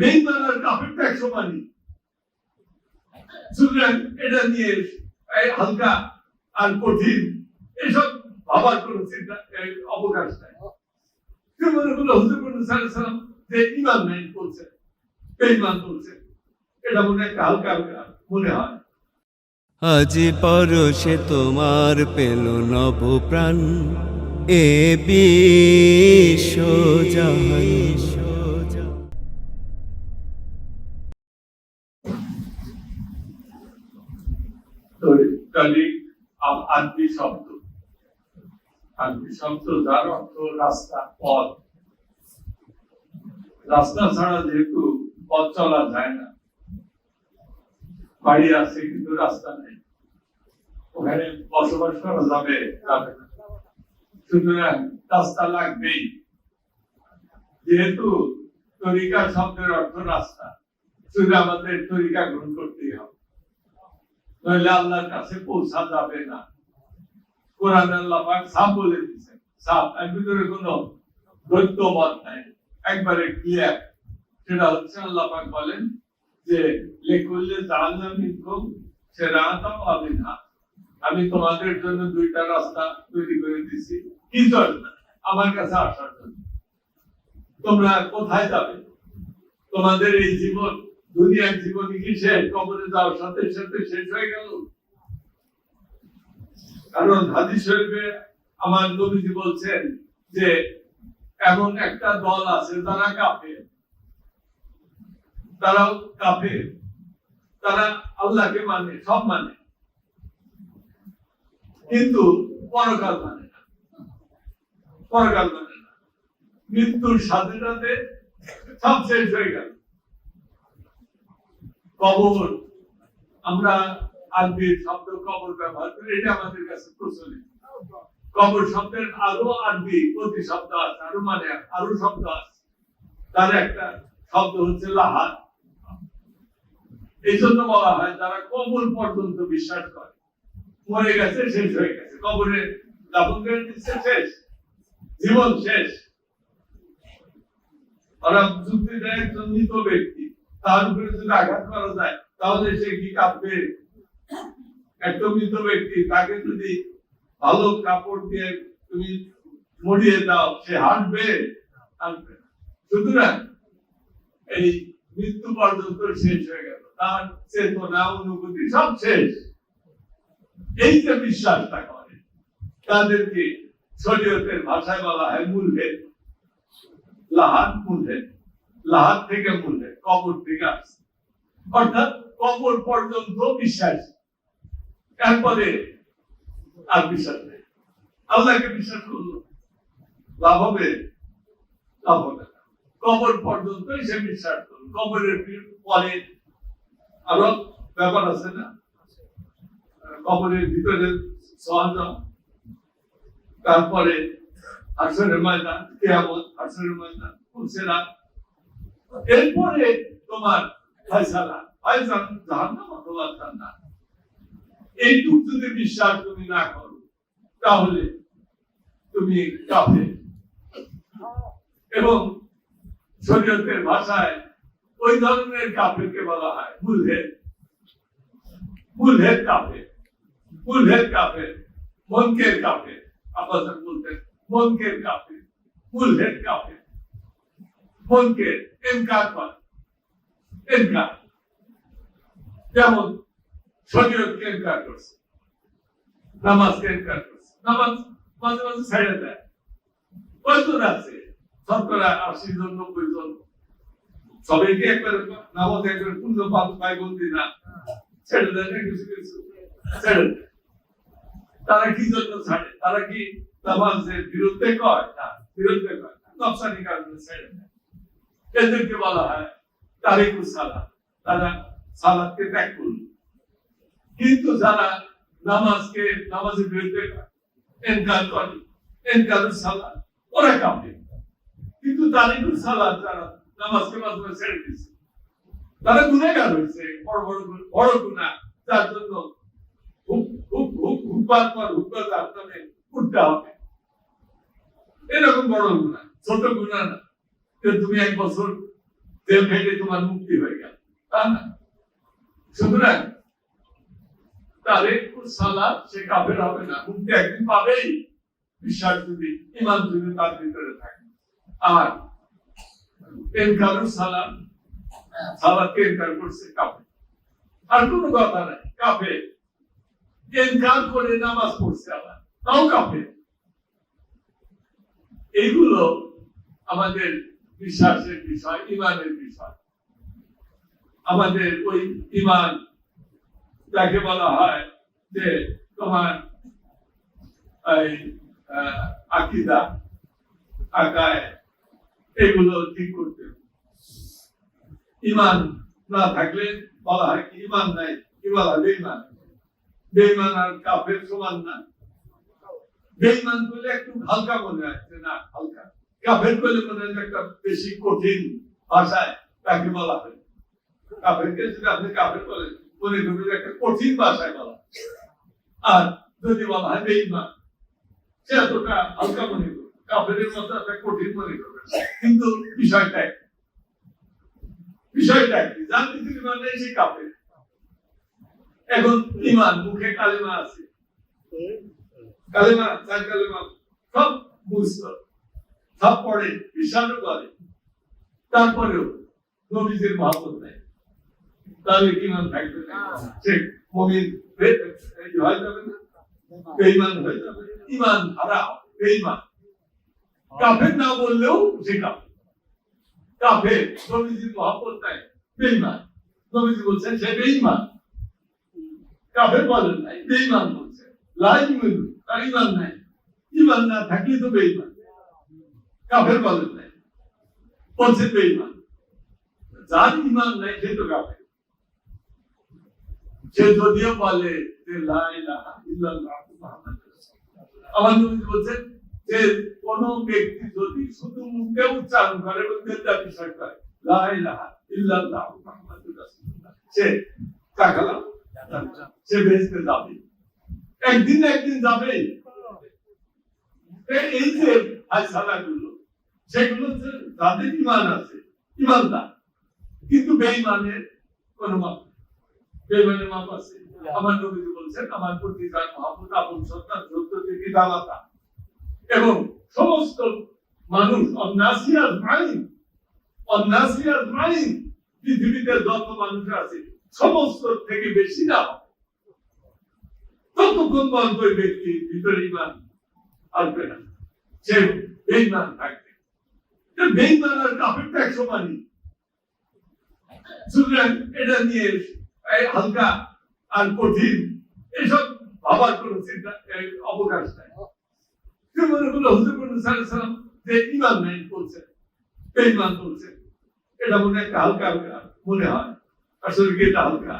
বেইমান আর সমানই সুতরাং এটা নিয়ে হালকা আর কঠিন এসব ভাবার কোন চিন্তা অবকাশ নাই। মনে করল সাল্লাম যে ইমান নাই বেইমান এটা মনে একটা হালকা মনে হয়। আজ পরশে তোমার পেল নব প্রাণ এ বিশ্ব জাহান তরিকালি আরবি শব্দ। আরবি শব্দ যার অর্থ রাস্তা, পথ। রাস্তা ছাড়া যেহেতু পথ চলা যায় না, বাড়ি আছে কিন্তু রাস্তা নেই। ওখানে বসবাস করা যাবে সুতরাং রাস্তা লাগবেই। যেহেতু তরিকা শব্দের অর্থ রাস্তা, শুধু আমাদের তরিকা গ্রহণ করতেই হবে। নইলে আল্লাহর কাছে পৌঁছা যাবে না। আল্লাহ পাক বলে দিয়েছেন। এর ভিতরে মত নাই। একবারে ক্লিয়ার সেটা হচ্ছে আল্লাহ পাক বলেন যে আমি তোমাদের জন্য দুইটা রাস্তা তৈরি করে দিয়েছি। কি জন্য? আমার কাছে আসার জন্য। তোমরা কোথায় যাবে? তোমাদের এই জীবন, দুনিয়ার জীবন কি শেষ? কবরে যাওয়ার সাথে সাথে শেষ হয়ে গেল? কারণ হাদিস শরীফে আমার নবীজি বলছেন যে, এমন একটা দল আছে যারা কাফে তারাও কাফে তারা আল্লাহকে মানে সব মানে। কিন্তু পরকাল মানে না। পরকাল মানে না। মৃত্যুর সাথে সাথে সব শেষ হয়ে গেল। কবর, আমরা আরবি শব্দ কবর ব্যবহার করি, এটা আমাদের কাছে প্রচলিত। কবর শব্দের আরও আরবি প্রতি শব্দ আছে, আরও মানে আরও শব্দ আছে। তার একটা শব্দ হচ্ছে লাহার। এই জন্য বলা হয়, যারা কবর পর্যন্ত বিশ্বাস করে, মরে গেছে, শেষ হয়ে গেছে। কবরে দাফন করে দিচ্ছে, শেষ। জীবন শেষ। ওরা যুক্তি দেয় একজন মৃত ব্যক্তি, তার উপরে যদি আঘাত করা যায়, তাহলে সে কি কাঁপবে? একটা মৃত ব্যক্তি, তাকে যদি ভালো কাপড় দিয়ে তুমি মরিয়ে দাও, সে হাঁটবে না। সুতরাং এই মৃত্যু পর্যন্ত শেষ হয়ে গেল। তার চেতনা, অনুভূতি সব শেষ। এই যে বিশ্বাসটা করে, তাদেরকে শরীয়তের ভাষায় বলা হয় মূলভেদ। লাহাত মূলভেদ। লাহাত থেকে মূলভেদ, কবর থেকে আসছে। অর্থাৎ কবর পর্যন্ত বিশ্বাস? তারপরে আর বিশ্বাস? নেই আল্লাহকে বিশ্বাস করল লাভ হবে? লাভ হবে কবর পর্যন্ত সে বিশ্বাস করল কবরের পরে আরও ব্যাপার আছে না? কবরের ভিতরে সহজ তারপরে আসরের ময়দান, কেয়ামত আসরের ময়দান এরপরে তোমার ফয়সালা। ফয়সাল জাহান্নাম অথবা জান্নাত যদি বিশ্বাস তুমি না করো, তাহলে তুমি কাফের। এবং শরীয়তের ভাষায় ওই ধরনের কাফেরকে বলা হয় মুলহেদ। মুলহেদ কাফের। মুলহেদ কাফের। মনকের কাফের। আব্বাস বলতেন, মনকের কাফের। মুলহেদ কাফের। মনকের এনকার করে। এনকার। যেমন শরীয়তকে এনকার করছে নামাজকে এনকার করছে, নামাজ মাঝে মাঝে ছেড়ে দেয়। কয়জন আছে শতকরা আশি জন, নব্বই জন, সবাইকে একবার নামাজ একবার পূর্ণ পাপ পাইবন্দি না, ছেড়ে দেয় কিছু কিছু, ছেড়ে তারা কি জন্য ছাড়ে? তারা কি নামাজের বিরুদ্ধে কয়? না, বিরুদ্ধে কয় নকশানি কারণে ছেড়ে দেয়। এদেরকে বলা হয় তারা সালাদকে ত্যাগ করল। কিন্তু যারা নামাজকে, নামাজের বিরুদ্ধে এনকার করে এনকার সালাদ, ওরা কাঁপে। কিন্তু তারিকুল সালাদ যারা নামাজকে মাধ্যমে ছেড়ে দিচ্ছে তারা গুণাগার হয়েছে, বড় বড় বড় গুণা যার জন্য ছোট গুণা না। তুমি এক বছর তেল খেটে তোমার মুক্তি হয়ে গেল, তা না। সুতরাং তারে সালাদ সে কাফের হবে না, মুক্তি একদিন পাবেই। বিশ্বাস যদি ইমান যদি তার ভিতরে থাকে। আর এনকার করছে কাফের। আর কোনো কথা নাই, কাফের। এনকার করে নামাজ পড়ছে আবার, তাও কাফের। এইগুলো আমাদের বিশ্বাসের বিষয় ইমানের বিষয়। আমাদের ওই ইমান যাকে বলা হয় যে তোমার আকিদা, আকায়, এগুলো ঠিক করতে ইমান না থাকলে বলা হয় কি? ইমান নাই। কি বলা বেইমান বেইমান আর কাফের সমান না। বেইমান করলে একটু হালকা মনে হয় না, হালকা। কাফের করলে মনে হয় একটা বেশি কঠিন ভাষায় তাকে বলা হয়। কাফেরকে যদি আপনি কাফের বলেন মনে যে একটা কঠিন ভাষায় বলা। আর যদি বলা হয় বেইমান সে এতটা হালকা মনে করবে। কাফের মতো একটা কঠিন মনে করবে। কিন্তু বিষয়টা। বিষয়টা কি যার ইমান নেই সে কাফের। এখন ইমান মুখে কালেমা আছে। কালেমা, চার কালেমা, সব বুঝতো সব পড়ে বিশ্বাসও করে। তারপরেও নবীজির মহাপত নেই। তাহলে ইমান থাকবে সে মমিন হয়ে যাবে না। কাফের না বললেও সে কাফের। কাফের, নবীজির নাই বেঈমান নবীজি বলছেন, সে বেঈমান কাফের বলেন নাই বেঈমান বলছেন লাই মিলু তার ইমান নাই। ইমান না থাকলে তো বেঈমান কাফের বলেন নাই। বলছেন বেঈমান যার ইমান নাই, সে তো কাফের। সে যদিও বলে যে আমার নবী বলছেন যে কোন ব্যক্তি যদি শুধু মুখে উচ্চারণ করে বিশ্বাস করে সে তাকালাম সে বেহেশতে যাবে। একদিন একদিন যাবে। এই যে আইসালাগুলো সেগুলো যাদের ইমান আছে, ইমানদার। কিন্তু কোনো মাপ নেই। মাপ আছে। আমার নবীজি বলছেন আমার প্রতি যার মহাপুত আপন সন্তান সত্য থেকে দালাতা। এবং সমস্ত মানুষ অন্যাসিয়ার মাইন অন্যাসিয়ার মাইন পৃথিবীতে যত মানুষ আছে সমস্ত থেকে বেশি না ততক্ষণ পর্যন্ত ওই ব্যক্তির ভিতরে ইমান আসবে না সে বেইমান থাকবে। বেইমান আর কাফেরটা এক সমানই সুতরাং এটা নিয়ে হালকা আর কঠিন এসব ভাবার চিন্তা অবকাশ নাই। মনে করল হুজুর সাল্লাম যে ইমান নাই বলছেন বেইমান বলছেন এটা মনে একটা হালকা হালকা মনে হয়। আসলে কি এটা হালকা?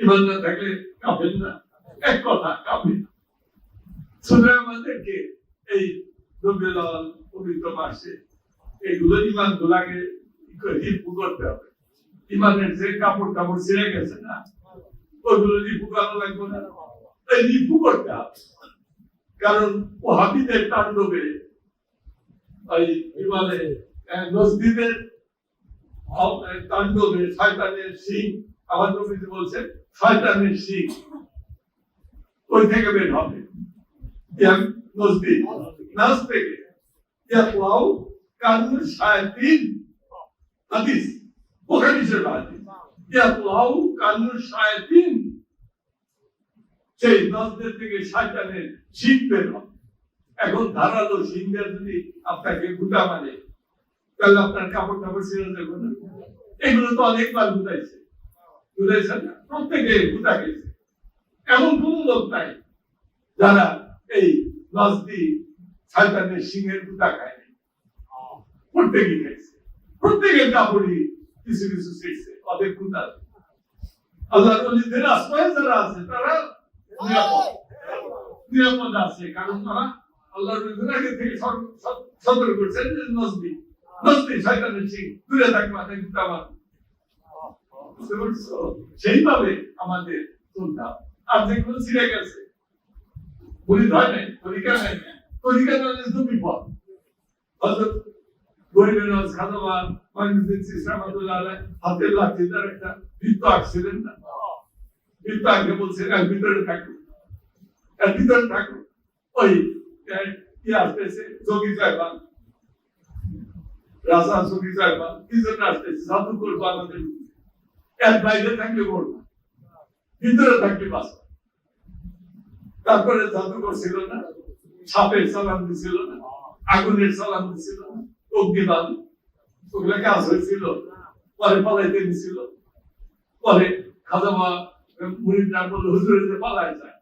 ইমান না থাকলে কাফের না। এক কথা সুতরাং আমাদেরকে এই রবিউল পবিত্র মাসে এইগুলো ইমান গুলাকে করতে হবে। যে কাপড় কাপড় ছিঁড়ে গেছে না ওইগুলো রিপু করা লাগবে না। এই রিপু করতে কারণ ও হাবিদের তাণ্ডবে ওই কি বলে তাণ্ডবে শয়তানের সিং আমার নবীজি বলছেন, শয়তানের সিং ওই থেকে বের হবে। মসজিদ নাচ থেকে। ইয়াতলাউ কানুন শায়াতিন হাদিস। সেই মসজিদ থেকে শয়তানের শিখ বের এখন ধারালো সিংহের যদি আপনাকে গুটা মানে তাহলে আপনার কাপড় টাপড় ছিঁড়ে যাবে না। এগুলো তো অনেকবার গুটাইছে। গুটাইছে না, প্রত্যেকে গুটা গেছে এমন কোন লোক নাই যারা এই নজদি শয়তানের সিংহের গুটা খায়নি। প্রত্যেকেই খাইছে। প্রত্যেকের কাপড়ই কিছু কিছু শিখছে অনেক গুটা আল্লাহ নদীদের আশ্রয় যারা আছে তারা নিরাপদ আছে কারণ তারা আল্লাহ নদীর আগে থেকে সর- সর- সতর্ক করছেন যে নজদি নজদি শয়তানের সিং দূরে থাকবে অনেক গুটা মারবে বুঝতে পারছ? সেইভাবে আমাদের চলতে হবে। আর যেগুলো ছিঁড়ে গেছে পুলিশ হয় নাই তরিকা নাই তরিকা মাইনুদ্দিন সিসরামাতুল্লাহ আলাই হাতের লাঠি তার একটা বৃত্ত আঁকছিলেন না বৃত্ত আঁকে বলছেন এর ভিতরে থাকুন এর ভিতরে থাকুন ওই কি আসতেছে যোগী সাহেবান রাজা যোগী সাহেবান কি জন্য আসতেছে জাদু করব আমাদের। এর বাইরে থাকলে করব ভিতরে থাকলে বাস তারপরে জাদুকর ছিল না সাপের সালাম দিছিল না আগুনের সালাম দিছিল না হয়েছিল। পরে পালাইতে দিছিল পরে খাজামা মুরিদরা বলল পালায় যায়।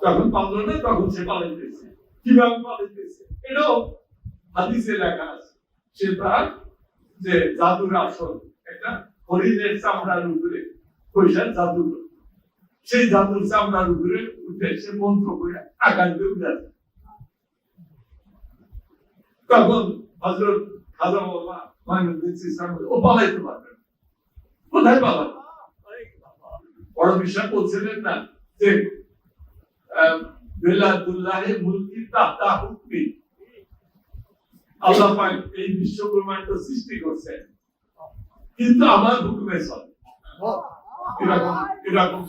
তখন পারল না, তখন সে পালাইতেছে কীভাবে পালাইতেছে এটাও হাদিসে লেখা আছে। সে তার, যে জাদুর আসল, একটা হরিণের চামড়ার উপরে পয়সার জাদু সেই জাদুর চামড়ার উপরে উঠে সে মন্ত্র করে আকাশ দিয়ে উঠে। তখন হজরত খাজা বাবা মাইনুদ্দিন ও পালাইতে পারবে না। কোথায় পালাবে? বড় বিশ্বাস বলছিলেন না যে বেলাদুল্লাহে মুলকি তাহতা হুকমি। আল্লাহ পাক এই বিশ্ব ব্রহ্মাণ্ড সৃষ্টি করছেন। কিন্তু আমার হুকুমে চলে। এরকম এরকম।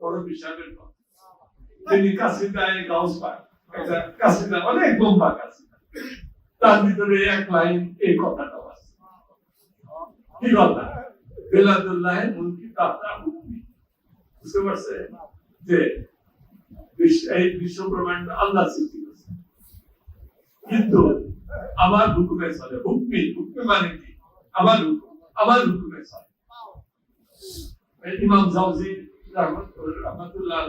বড় বিশ্বাসের কথা। তিনি কাসিদায় গাউস পাক অনেক তার ভিতরে এক লাইন এই কিন্তু আমার হুকুমে চলে। হুকমি হুকমি মানে কি? আমার হুকুম, আমার হুকুমে চলে। ইমাম জাউজি রহমত- রহমতুল্লাহ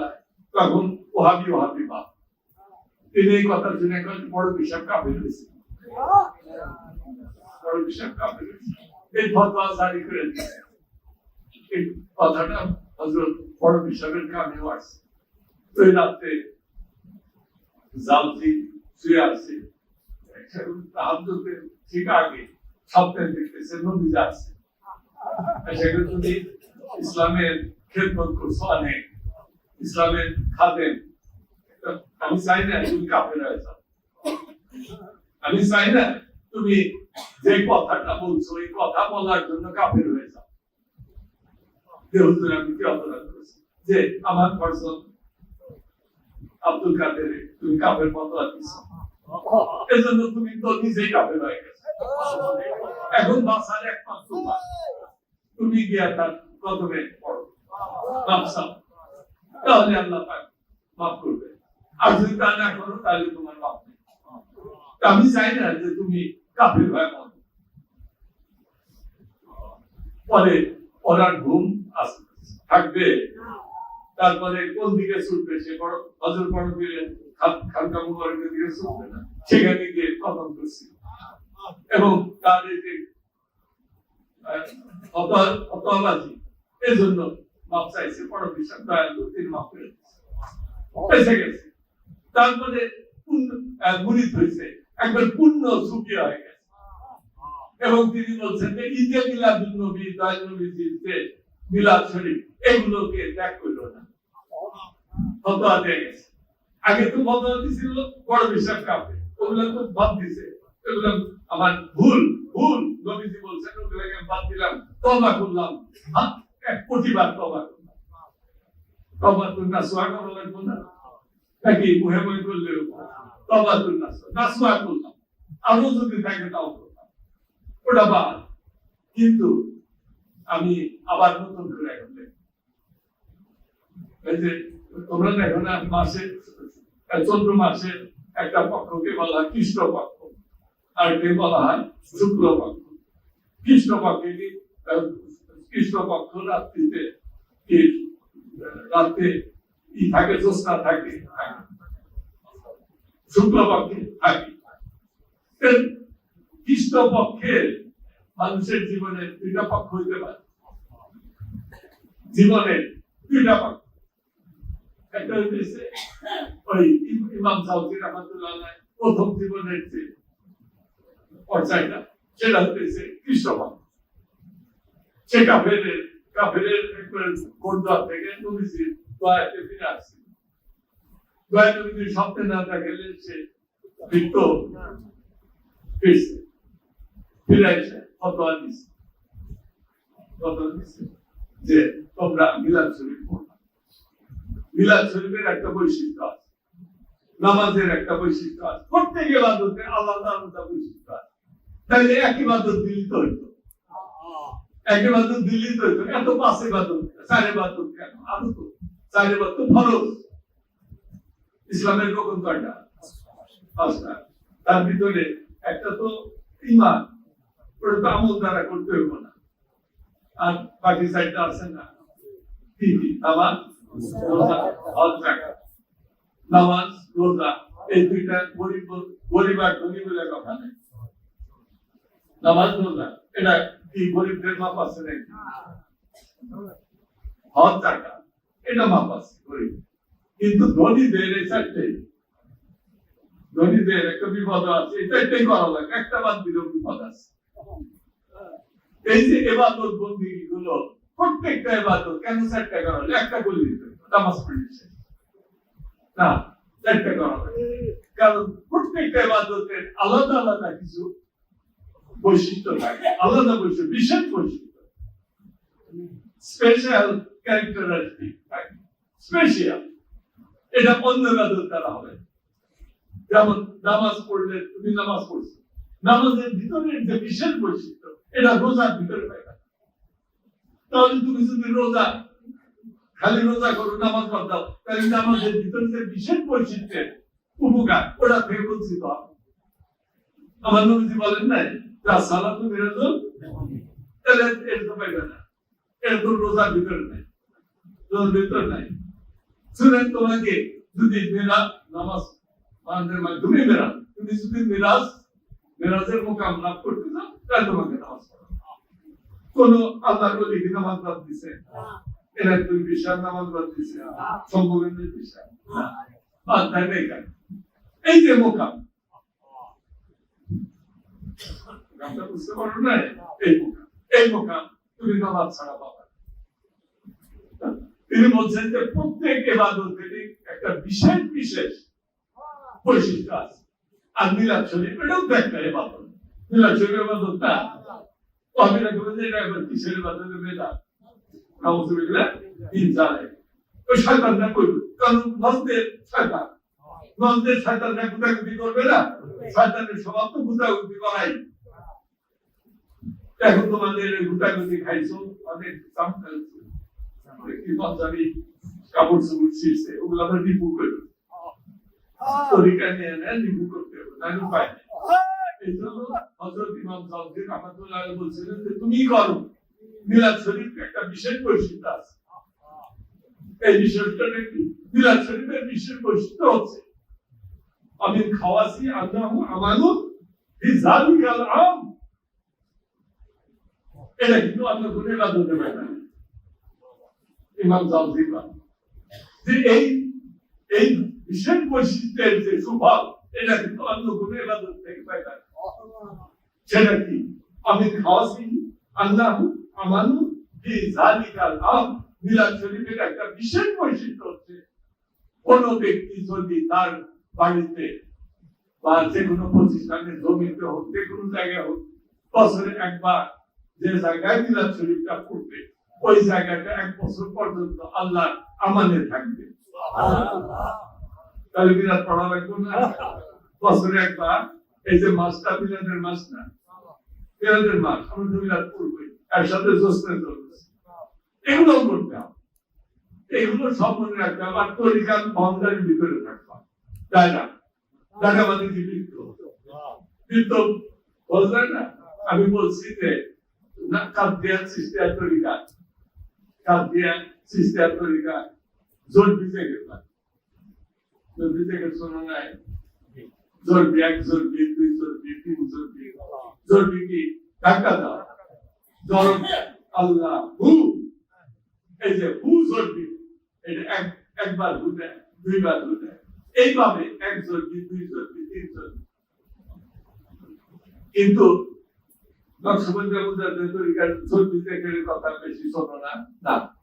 তখন ওহাবি ওহাবি বাপ। তিনি এই কথা শুনে করেন বড় বিশাপ কাবিল হয়েছে বড় বিশাপ কাবিল হয়েছে এই ফতোয়া জারি করে দিয়েছে। এই কথাটা হজরত বড় বিশাপের কানেও আসছে তো এই রাত্রে জাউজি শুয়ে আছে তাহাজ্জুদের ঠিক আগে স্বপ্নে দেখতেছে নবী যাচ্ছে সেখানে তুমি ইসলামের খেদমত করছ অনেক ইসলামের খাদেম তো আমি চাই না তুমি কাপের হয়ে যাও। আমি চাই না তুমি যে কথাটা বলছো, এই কথা বলার জন্য কাপের হয়ে যাও। আমি কি অপরাধ করেছি? যে আমার পার্সন আব্দুল কাদের, তুমি কাপের মতো আছিস এজন্য তুমি তো নিজেই কাপের হয়ে গেছো। এখন বাসার একমাত্র তুমি গিয়া তার কদমে পড়ো। তাহলে আল্লাহ পাক মাফ করবে আর যদি তা না করো, তাহলে তোমার নেই। আমি চাই না যে তুমি হয়ে মরো। পরে ঘুম থাকবে। তারপরে কোন দিকে ছুটবে সে বড় হজর বড় মুবারকের দিকে ছুটবে না। সেখানে গিয়ে কদম করছি। এবং তার এই যে এই জন্য মাপ চাইছে বড় বিশ্বাস দয়ালু, তিনি মাপ করে। গেছে। তারপরে মুরিদ হয়েছে। একবার পূর্ণ সুখী হয়ে গেছে। এবং তিনি বলছেন যে ঈদে মিলাদুল নবী দয়াল যে মিলাদ শরীফ এগুলোকে ত্যাগ করল না। গেছে। আগে তো দিছিল বড় বিশ্বাস ওগুলো তো বাদ দিছে। এগুলো আমার ভুল ভুল। নবীজি বলছেন ওগুলোকে বাদ দিলাম তবা করলাম। হ্যাঁ, এক বার তবা করলাম। তবা তুল নাসুয়া করা লাগবে না। নাকি মুহে মুহে করলে তবা নাসুয়া নাসুয়া করলাম। আরও যদি থাকে তাও করলাম। ওটা বাদ। কিন্তু আমি আবার নতুন করে এখন যে তোমরা দেখো না, মাসে চন্দ্র মাসে একটা পক্ষকে বলা হয় কৃষ্ণ পক্ষ আর কে বলা হয় শুক্ল পক্ষ কৃষ্ণ পক্ষে কৃষ্ণ পক্ষ রাত্রিতে থাকে থাকে থাকে। শুক্ল পক্ষে থাকে মানুষের জীবনে দুইটা পক্ষ হইতে পারে। জীবনের দুইটা পক্ষ। একটা প্রথম জীবনের সেটা হইতেছে কৃষ্ণ পক্ষ সে থেকে দয়াতে ফিরে আসছে দয়া নবীজির স্বপ্নে না দেখালে সে মৃত্যু ফিরছে ফিরে এসে ফতোয়া দিচ্ছে ফতোয়া দিচ্ছে যে তোমরা মিলাদ শরীফ মিলাদ শরীফের একটা বৈশিষ্ট্য আছে। নামাজের একটা বৈশিষ্ট্য আছে। প্রত্যেক ইবাদতে আলাদা আলাদা বৈশিষ্ট্য আছে। তাইলে এক ইবাদত দিল্লি তো হইতো। এক ইবাদত দিল্লি তো হইতো। এত পাঁচ ইবাদত, চার ইবাদত কেন? আরও তো চার ইবাদত ফরজ ইসলামের রকম কয়টা? পাঁচটা। তার ভিতরে একটা তো ইমান ওটা তো আমল দ্বারা করতে হইব না। আর বাকি সাইডটা আছে না? এটা কি গরিবদের মাপ আছে নাকি? হজ জাকাত এটা মাপ আছে গরিব কিন্তু ধনীদের এই চারটেই ধনীদের একটা বিপদ আছে, এই চারটেই করা লাগে একটা বাদ দিলেও বিপদ আছে। এই যে এবাদত বন্দি গুলো প্রত্যেকটা এবাদত কেন চারটা করা হলো? একটা বলে দিতে নামাজ পড়েছে না, চারটা করা হলো। কারণ প্রত্যেকটা এবাদতের আলাদা আলাদা কিছু বৈশিষ্ট্য থাকে, আলাদা বৈশিষ্ট্য, বিশেষ বৈশিষ্ট্য। স্পেশাল ক্যারেক্টারিস্টিক থাকে স্পেশাল এটা অন্য এবাদত দ্বারা হবে। যেমন নামাজ পড়লে তুমি নামাজ পড়ছো। নামাজের ভিতরের যে বিশেষ বৈশিষ্ট্য, এটা রোজার ভিতরে পাইবা না। তাহলে তুমি যদি রোজা, খালি রোজা করো, নামাজ বাদ দাও, তাহলে নামাজের ভিতরে যে বিশেষ বৈশিষ্ট্যের উপকার, ওটা থেকে বঞ্চিত হবে। আমার নবীজি বলেন নাই, যা সালাত বিরাজ তাহলে এটা তো পাইবে না। এটা তো রোজার ভিতরে নাই। ভিতরে নাই। শুনেন তোমাকে, যদি মেরা নামাজ মানদের মাধ্যমে মেরা তুমি যদি মিরাজ, মিরাজের মোকাম লাভ করতে চাও, তাহলে তোমাকে নামাজ কোন আল্লাহ বলি নামাজ বাদ দিছে? এরা তুমি বিশাল নামাজ বাদ দিছে। সম্ভবেন্দ্রের বিশাল বাদ দেয় কেন? এই যে মোকাম। এই মোকাম। এই মোকাম তুমি নামাজ ছাড়া পাবা। তিনি বলছেন যে প্রত্যেক এবাদতের একটা বিশেষ বিশেষ বৈশিষ্ট্য আছে। আর শরীফ এটাও তো একটা এবাদত। মিলাদ শরীফ এবাদত আমি বলে যে এটা এবার কিসের এবাদত বেদা? নাউজুবিল্লাহ ইনজালে ওই শয়তানটা করবে? কারণ নজদের শয়তান। নজদের শয়তানটা গুতাগুতি করবে না? শয়তানের স্বভাব তো করাই। এখন তোমাদের গুতাগুতি খাইছো, অনেক কাম খাইছো কি পাঞ্জাবি কাপড় চোপড় ছিঁড়ছে ওগুলো আমরা রিপু করব তরিকা নিয়ে নেন রিপু করতে হবে নাহলে উপায় নেই। এই জন্য হযরত ইমাম সাউদি রহমাতুল্লাহ আলাইহি বলছিলেন যে তুমি করো। মিলাদ শরীফ একটা বিশেষ বৈশিষ্ট্য আছে। এই বিশেষটা কি মিলাদ শরীফের বিশেষ বৈশিষ্ট্য হচ্ছে। আমি খাওয়াসি আল্লাহ আমানু ফি জালিকাল আম। এটা কিন্তু কোনো পারে না। ইমাম যে এই এই বিশেষ বৈশিষ্ট্যের যে এটা কিন্তু অন্য কোনো থেকে পাই না। সেটা কি? আমি আল্লাহ আমানু জালিকাল আম। মিলাদ শরীফের একটা বিশেষ বৈশিষ্ট্য হচ্ছে, কোন ব্যক্তি যদি তার বাড়িতে বা যে কোনো প্রতিষ্ঠানে জমিতে হোক, যে কোনো জায়গায় হোক, বছরে একবার যে জায়গায় মিলাদ শরীফটা পড়বে ওই জায়গাটা এক বছর পর্যন্ত আল্লাহ আমানে থাকবে। তাহলে মিলাদ পড়া লাগবে না? বছরে একবার। এই যে মাসটা মিলাদের মাস না? মিলাদের মাস আমরা তো মিলাদ পড়বই একসাথে জ্যোৎস্না চলবে এগুলো করতে হবে। এগুলো সব মনে রাখতে হবে। আর তরিকার বাউন্ডারির ভিতরে থাকতে হবে। তাই না? টাকাবাদি কি বৃত্ত বৃত্ত বলছেন না? আমি বলছি যে না কাদিয়ান সিস্টেম তরিকা কাদিয়ান সিস্টেম তরিকা জোর দিতে গেলাম জোর দিতে গেছে শোনা নাই? জোর বি এক জোর বি দুই জোর বি তিন জোর বি জোর বি কি? ধাক্কা দাও। জোর আল্লাহ, হু। এই যে হু জোর বি এটা এক একবার হু দেয়, দুইবার হু দেয়। এইভাবে এক জোর দুই জোর তিন জোর বি। কিন্তু নকশবন্দি মুজাদ্দের তরিকার না। না।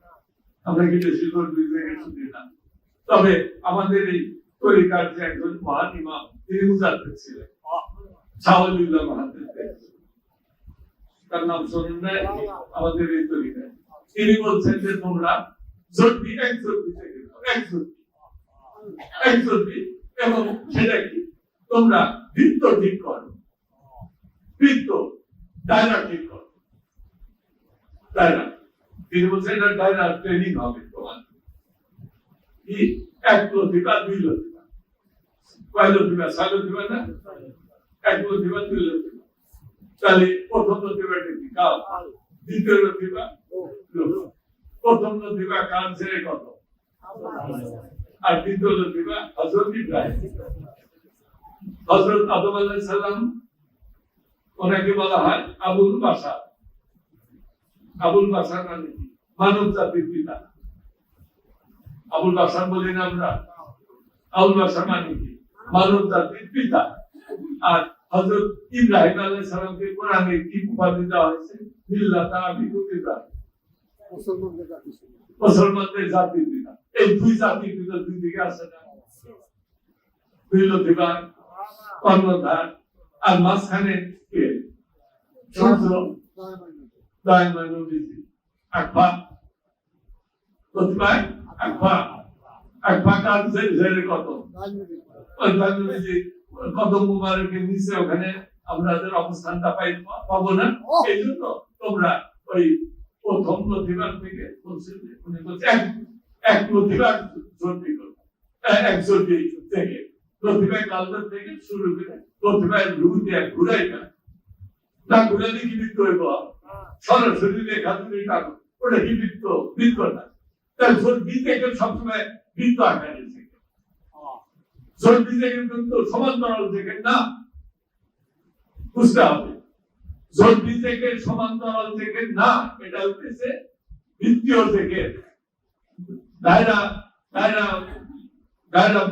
না। তবে আমাদের এই তরিকার যে একজন মহান ইমাম, তিনি মুজাদ্দিদ ছিলেন। শাহুল্লাহ মাহাতের তার নাম শোনেন নাই? আমাদের এই তরিকায়। তিনি বলছেন যে, তোমরা জর্দি এক জর্দি থেকে এক জর্দি এক জর্দি এবং সেটা কি? তোমরা বৃত্ত ঠিক করো। বৃত্ত দায়রা ঠিক করো। দায়রা তিনি বলছেন এটা দায়রা ট্রেনিং হবে তোমার। কি? এক লতিবা দুই লতিবা কয় লতিবা ছয় লতিবা না? এক লতিবা দুই লতিবা তাহলে প্রথম লতিবাটা কি? কাল দ্বিতীয় লতিবা প্রথম লতিবা কাল ছেড়ে কত? আর দ্বিতীয় লতিবা হজরত ইব্রাহিম। হজরত আদম আলাইহিস সালাম ওনাকে বলা হয় আবুল বাসার আবুল বাসার মানে মানব জাতির পিতা। আবুল বাসার বলি না আমরা। আবুল বাসার মানে কি? মানব জাতির পিতা। আর হযরত ইব্রাহিম আলাইহিস সালামকে কোরআনে কি উপাধি দেওয়া হয়েছে? মিল্লাতা আবিদুল ইব্রাহিম। মুসলমানদের জাতির পিতা। এই দুই জাতির পিতা দুই দিকে আছে না? দুই লতিবার কর্ণধার আর মাঝখানে কে সূর্য দাইমান নবীজি আকবা প্রতিভায় আকবা আকবা কার জেলে কত মুবারকের নিচে ওখানে আমাদের অবস্থানটা পাই পাবো না এই জন্য তোমরা ওই প্রথম প্রতিবার থেকে এক প্রতিবার এ- এক জর্দি থেকে প্রতিভায় কালদার থেকে শুরু করে প্রতিভায় রু ঘুরাই না না ঘুরালে কি বৃত্ত হইব সরাসরি তুমি টানো ওটা কি বৃত্ত বৃত্ত না। তাই জর্দি থেকে সবসময় বৃত্ত আকারে থেকে জর্দি থেকে কিন্তু সমান্তরাল থেকে না। বুঝতে হবে। জর্দি থেকে সমান্তরাল থেকে না, এটা হচ্ছে বৃত্তীয় থেকে দায়রা দায়রা দায়রা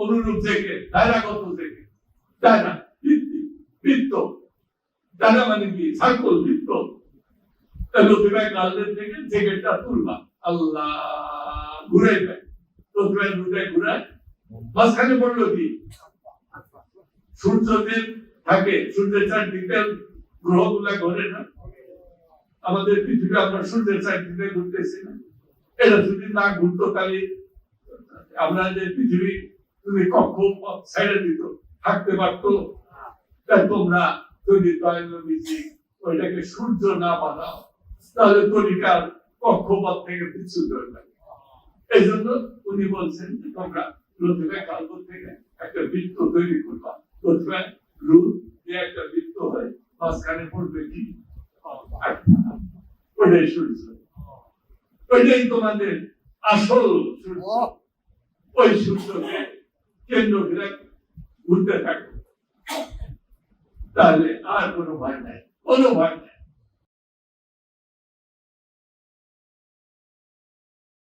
অনুরূপ থেকে দায়রাগত থেকে দায়রা বৃত্তি বৃত্ত। দায়রা মানে কি? সার্কল, বৃত্ত। কালদের থেকে জেকেটটা তুলবা আল্লাহ লতিবাই ঘুরাই ঘুরায় মাঝখানে পড়ল কি? সূর্যদেব থাকে, সূর্যের চারদিকে গ্রহগুলা ঘরে না। আমাদের পৃথিবী আমরা সূর্যের চারদিকে ঘুরতেছি না। এটা যদি না ঘুরতো তাহলে আমরা যে পৃথিবী তুমি কক্ষ ছেড়ে দিত থাকতে পারতো? তাই তোমরা যদি দয়ালবিজি ওইটাকে সূর্য না বানাও তাহলে তরিকার কক্ষপথ থেকে ধরবে এই জন্য উনি বলছেন যে তোমরা প্রতিভা কাল্প থেকে একটা বৃত্ত তৈরি করবা। প্রতিভা রুট যে একটা বৃত্ত হয় মাঝখানে পড়বে কি? ওইটাই সূর্য। ওইটাই তোমাদের আসল সূর্য। ওই সূর্যকে কেন্দ্র ঘিরে ঘুরতে থাকে? তাহলে আর কোনো ভয় নাই কোনো ভয় নাই।